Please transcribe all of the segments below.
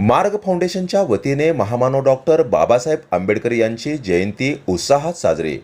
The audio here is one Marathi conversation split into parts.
मार्ग फाउंडेशनच्या वतीने महामानव डॉक्टर बाबासाहेब आंबेडकर यांची जयंती उत्साहात साजरी.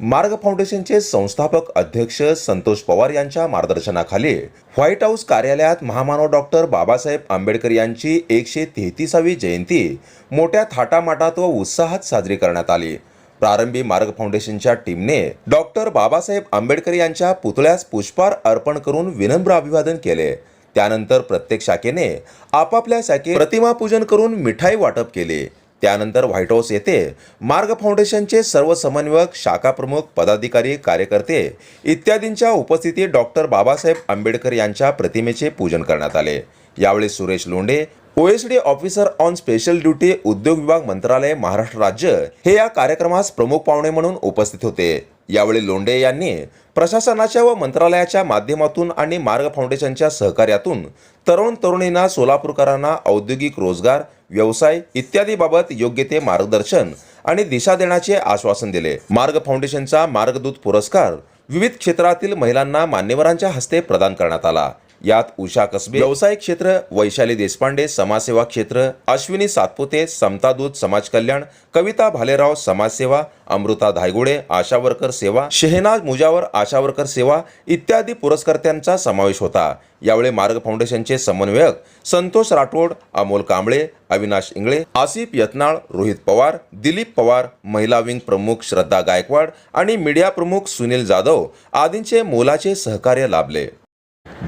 मार्ग फाउंडेशनचे संस्थापक अध्यक्ष संतोष पवार यांच्या मार्गदर्शनाखाली व्हाईट हाऊस कार्यालयात महामानव डॉक्टर बाबासाहेब आंबेडकर यांची एकशे तेहतीसावी जयंती मोठ्या थाटामाटात व उत्साहात साजरी करण्यात आली. प्रारंभी मार्ग फाउंडेशनच्या टीमने डॉक्टर बाबासाहेब आंबेडकर यांच्या पुतळ्यास पुष्पहार अर्पण करून विनम्र अभिवादन केले. त्यानंतर प्रत्येक शाखेने आपापल्या शाखे प्रतिमा पूजन करून मिठाई वाटप केले. त्यानंतर व्हाईट हाऊस येथे मार्ग फाउंडेशनचे सर्व समन्वयक शाखा प्रमुख पदाधिकारी कार्यकर्ते इत्यादींच्या उपस्थितीत डॉक्टर बाबासाहेब आंबेडकर यांच्या प्रतिमेचे पूजन करण्यात आले. यावेळी Suresh Londhe OSD officer on special duty उद्योग विभाग मंत्रालय महाराष्ट्र राज्य हे या कार्यक्रमास प्रमुख पाहुणे म्हणून उपस्थित होते. यावेळी लोंढे यांनी प्रशासनाच्या व मंत्रालयाच्या माध्यमातून आणि मार्ग फाउंडेशनच्या सहकार्यातून तरुण तरुणींना सोलापूरकरांना औद्योगिक रोजगार व्यवसाय इत्यादीबाबत योग्य ते मार्गदर्शन आणि दिशा देण्याचे आश्वासन दिले. मार्ग फाउंडेशनचा मार्गदूत पुरस्कार विविध क्षेत्रातील महिलांना मान्यवरांच्या हस्ते प्रदान करण्यात आला. यात उषा कसबे व्यवसाय क्षेत्र वैशाली देशपांडे समाजसेवा क्षेत्र अश्विनी सातपुते समता दूत समाज कल्याण कविता भालेराव समाजसेवा अमृता धायगुडे आशावरकर सेवा शेहनाज मुजावर आशावरकर सेवा इत्यादी पुरस्कर्त्यांचा समावेश होता. यावेळी मार्ग फाउंडेशनचे समन्वयक संतोष राठोड अमोल कांबळे अविनाश इंगळे आसिफ यत्नाळ रोहित पवार दिलीप पवार महिला विंग प्रमुख श्रद्धा गायकवाड आणि मीडिया प्रमुख सुनील जाधव आदींचे मोलाचे सहकार्य लाभले.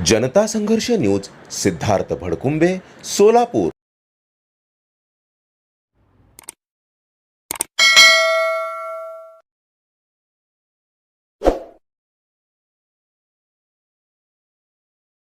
जनता संघर्ष न्यूज सिद्धार्थ भडकुंबे सोलापूर